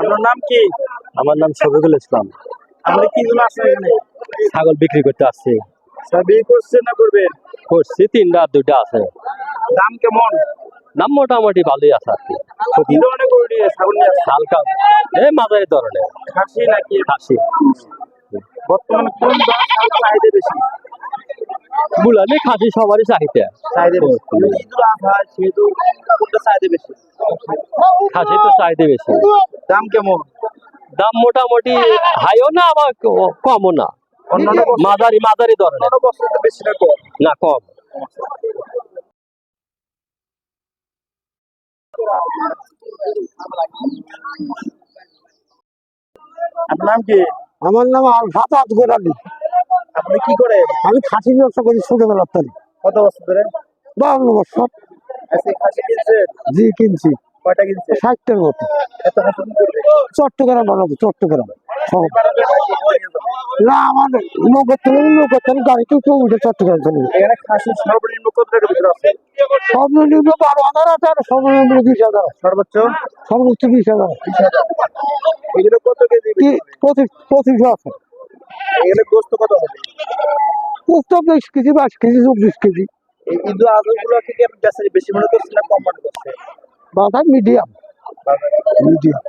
আপনার নাম কি? আমার নাম শফিকুল ইসলাম। আপনি কি জন্য আসছেন এখানে? ছাগল বিক্রি করতে আসছি। বিয়ে করছেন না করবেন? করছি তিনটা আর দুইটা আছে। দাম কেমন? নাম মোটামুটি ভালোই আছে আর কি। কি ধরনের গরু নিয়ে ছাগল নিয়ে হালকা। এই মাঝারি ধরনের। খাসি নাকি? খাসি। বর্তমানে কোন দল চাহিদা বেশি? বুলানি খাসি সবারই চাহিদা। চাহিদা বেশি? খাসি তো চাহিদা বেশি। দাম কেমন? দাম মোটামুটি হাইও না আবার কমও না। মাঝারি মাঝারি ধরনের। না কম। আপনার নাম কি? আমার নাম আলফাত আজগর আপনি কি করে আমি খাসি ব্যবসা করি ছোটবেলার থেকে। কত বছর ধরে? বাউন্ন বছর। খাসি কিনছেন? জি কিনছি। কয়টা ষাটটার মতো। চট্টগ্রাম চট্টগ্রাম? না আমার নৌকার থেকে নৌকার থেকে গাড়িতে কেউ উঠে চট্টগ্রাম সর্বনিম্ন বারো হাজার আছে আর সর্বনিম্ন বিশ হাজার। সর্বোচ্চ? সর্বোচ্চ বিশ কেজি কি পঁচিশ পঁচিশশো আছে। গোস্ত কত হবে? পুস্তক বিশ কেজি বাইশ কেজি চব্বিশ কেজি। ঈদ থেকে আপনি বেশি মনে করছেন না কম মনে করছেন বাজার মিডিয়াম মিডিয়াম